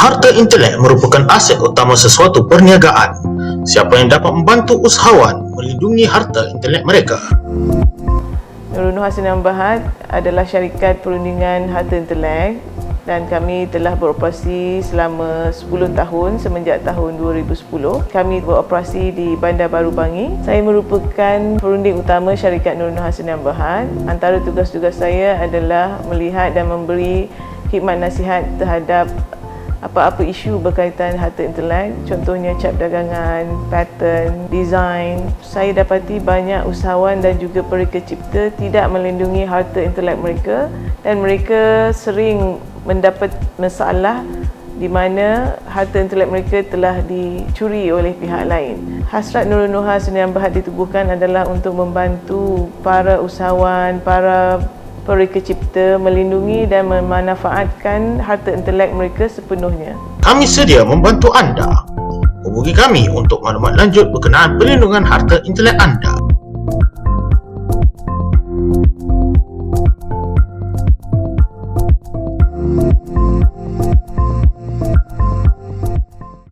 Harta intelek merupakan aset utama sesuatu perniagaan. Siapa yang dapat membantu usahawan melindungi harta intelek mereka? Nurul Nur Hasan Bahad adalah syarikat perundingan harta intelek dan kami telah beroperasi selama 10 tahun semenjak tahun 2010. Kami beroperasi di Bandar Baru Bangi. Saya merupakan perunding utama syarikat Nurul Nur Hasan Bahad. Antara tugas-tugas saya adalah melihat dan memberi khidmat nasihat terhadap apa-apa isu berkaitan harta intelek contohnya cap dagangan, pattern, design saya dapati banyak usahawan dan juga pereka cipta tidak melindungi harta intelek mereka dan mereka sering mendapat masalah di mana harta intelek mereka telah dicuri oleh pihak lain. Hasrat Nurul Nuha Senian Bahad ditubuhkan adalah untuk membantu para usahawan, para pereka cipta melindungi dan memanfaatkan harta intelek mereka sepenuhnya. Kami sedia membantu anda. Hubungi kami untuk maklumat lanjut berkenaan perlindungan harta intelek anda.